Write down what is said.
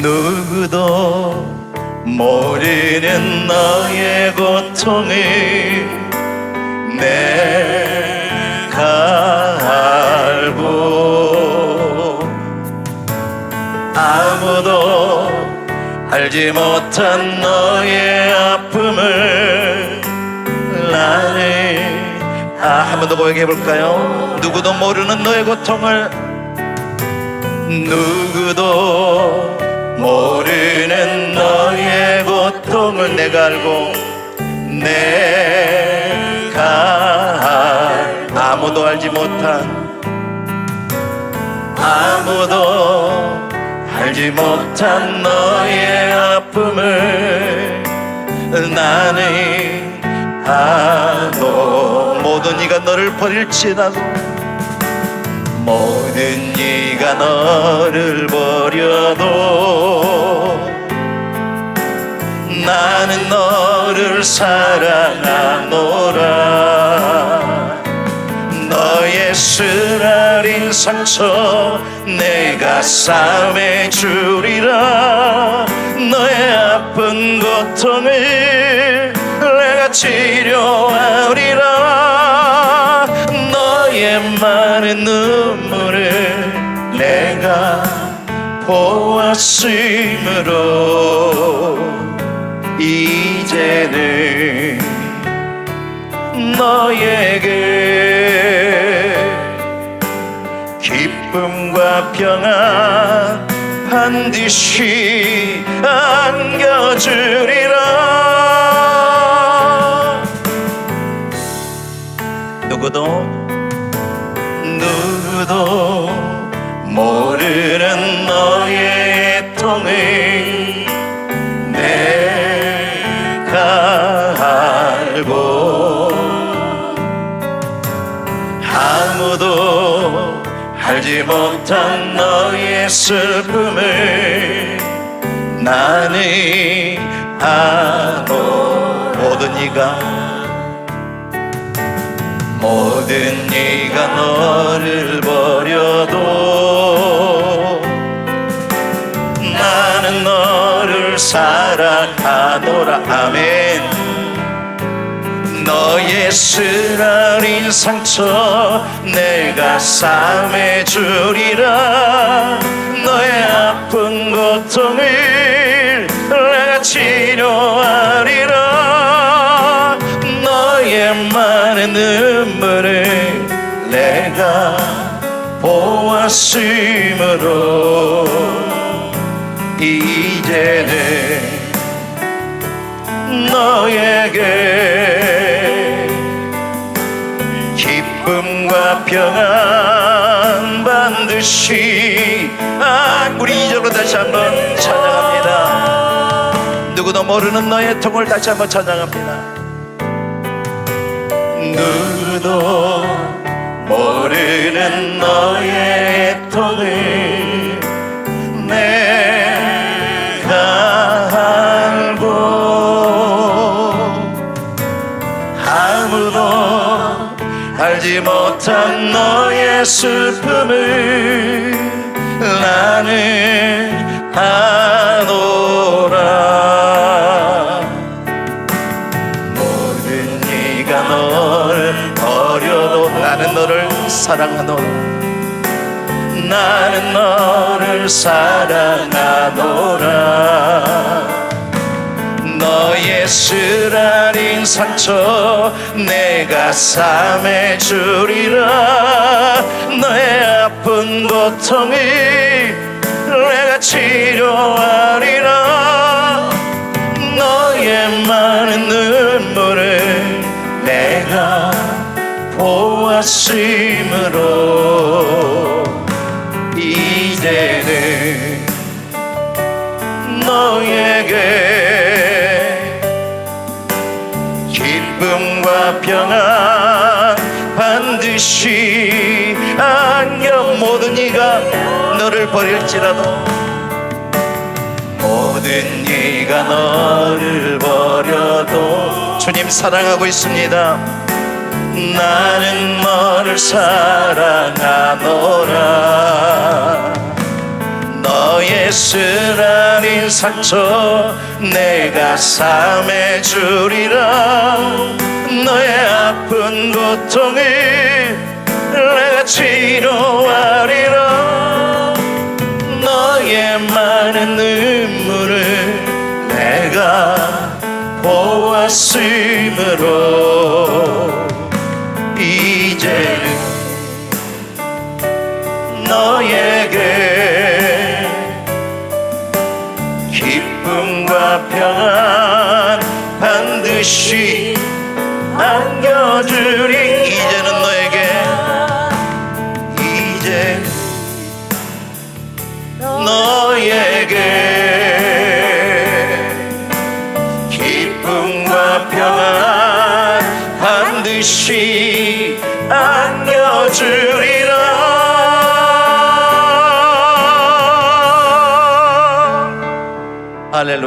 누구도 모르는 너의 고통을 내가 알고 아무도 알지 못한 너의 아픔을 나는 아, 한 번 더 고백해 볼까요? 누구도 모르는 너의 고통을 누구도 모르는 너의 고통을 내가 알고 내가 아무도 알지 못한 아무도 알지 못한 너의 아픔을 나는 아노 모든 이가 너를 버릴지라도 모든 이가 너를 버려도 나는 너를 사랑하노라. 너의 쓰라린 상처 내가 싸매 주리라. 너의 아픈 고통을 내가 치료하리라 너의 많은 눈물을 내가 보았으므로 이제는 너에게 기쁨과 평안 반드시 안겨주리라. 누구도 누구도 모르는 너의 애통을 내가 알고 아무도 알지 못한 너의 슬픔을 나는 아노 모든 이가 모든 이가 너를 버려도 나는 너를 사랑하노라. 아멘. 너의 쓰라린 상처 내가 싸매 주리라. 너의 아픈 고통을 내가 치료하리라. 너의 많은 보았으므로 이제는 너에게 기쁨과 평안 반드시 아 우리 이절로 다시 한번 찬양합니다. 누구도 모르는 너의 통을 다시 한번 찬양합니다. 누구도 모르는 너의 통을 내가 알고 아무도 알지 못한 너의 슬픔을 나는 아노 사랑하노라 나는 너를 사랑하노라. 너의 쓰라린 상처 내가 싸매 주리라. 너의 아픈 고통을 내가 치료하 보았으므로 이제는 너에게 기쁨과 평안 반드시 안겨 모든 이가 너를 버릴지라도 모든 이가 너를 버려도 주님 사랑하고 있습니다 나는 너를 사랑하노라. 너의 쓰라린 상처 내가 삼해 주리라. 너의 아픈 고통을 내가 치료하리라. 너의 많은 눈물을 내가 보았으므로 반드시 안겨주리. 이제는 너에게 이제 너에게 기쁨과 평안 반드시 안겨주리라. 할렐루야